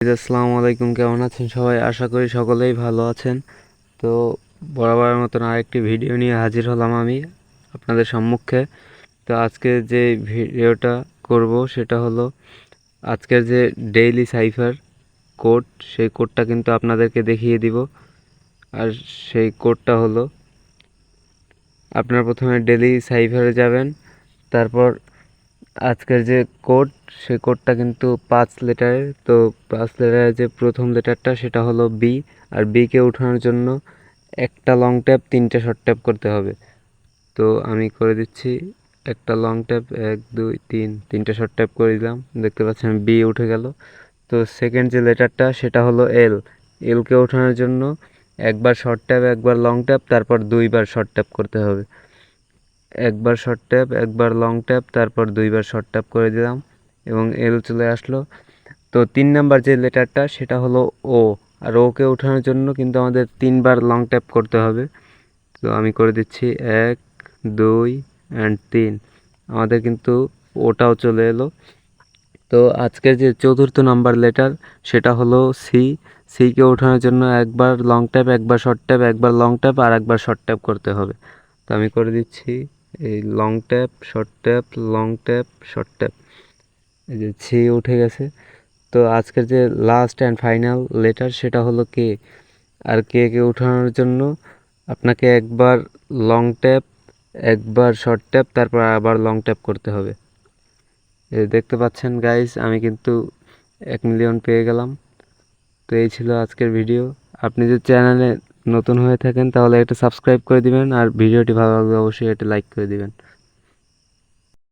আসসালামু আলাইকুম। কেমন আছেন সবাই? আশা করি সকলেই ভালো আছেন। তো বরাবরের মতন আরেকটি ভিডিও নিয়ে হাজির হলাম আমি আপনাদের সম্মুখে। তো আজকে যে ভিডিওটা করব সেটা হলো আজকের যে ডেইলি সাইফার কোড সেই কোডটা কিন্তু আপনাদেরকে দেখিয়ে দিব। আর সেই কোডটা হলো, আপনারা প্রথমে ডেইলি সাইফারে যাবেন, তারপর আজকের যে কোড সেই কোডটা কিন্তু পাঁচ লেটারের তো পাঁচ লেটারের যে প্রথম লেটারটা সেটা হলো বি আর বিকে উঠানোর জন্য একটা লং ট্যাপ তিনটে শর্ট ট্যাপ করতে হবে। তো আমি করে দিচ্ছি একটা লং ট্যাপ এক, দুই, তিন, তিনটে শর্ট ট্যাপ করে দিলাম, দেখতে পাচ্ছেন বি উঠে গেল। তো সেকেন্ড যে লেটারটা, সেটা হলো এল এলকে ওঠানোর জন্য একবার শর্ট ট্যাপ একবার লং ট্যাপ তারপর দুইবার শর্ট ট্যাপ করতে হবে। একবার শর্ট ট্যাপ একবার লং ট্যাপ তারপর দুইবার শর্ট ট্যাপ করে দিলাম এবং এল চলে আসলো। তো তিন নাম্বার যে লেটারটা সেটা হলো ও আর ওকে ওঠানোর জন্য কিন্তু আমাদের তিনবার লং ট্যাপ করতে হবে। তো আমি করে দিচ্ছি এক, দুই অ্যান্ড তিন। আমাদের কিন্তু ওটাও চলে এলো। তো আজকের যে চতুর্থ নাম্বার লেটার সেটা হলো সি সিকে ওঠানোর জন্য একবার লং ট্যাপ একবার শর্ট ট্যাপ একবার লং ট্যাপ আর একবার শর্ট ট্যাপ করতে হবে। তো আমি করে দিচ্ছি এই long tap short tap long tap short tap এই যে সি উঠে গেছে। তো আজকের যে লাস্ট অ্যান্ড ফাইনাল লেটার সেটা হলো কে আর কে কে ওঠানোর জন্য আপনাকে একবার লং ট্যাপ একবার শর্ট ট্যাপ তারপর আবার লং ট্যাপ করতে হবে। এই দেখতে পাচ্ছেন গাইস আমি কিন্তু এক মিলিয়ন পেয়ে গেলাম। তো এই ছিল আজকের ভিডিও আপনি যদি চ্যানেলে নতুন হয়ে থাকেন, তাহলে একটা সাবস্ক্রাইব করে দিবেন, আর ভিডিওটি ভালো লাগলে অবশ্যই একটা লাইক করে দিবেন।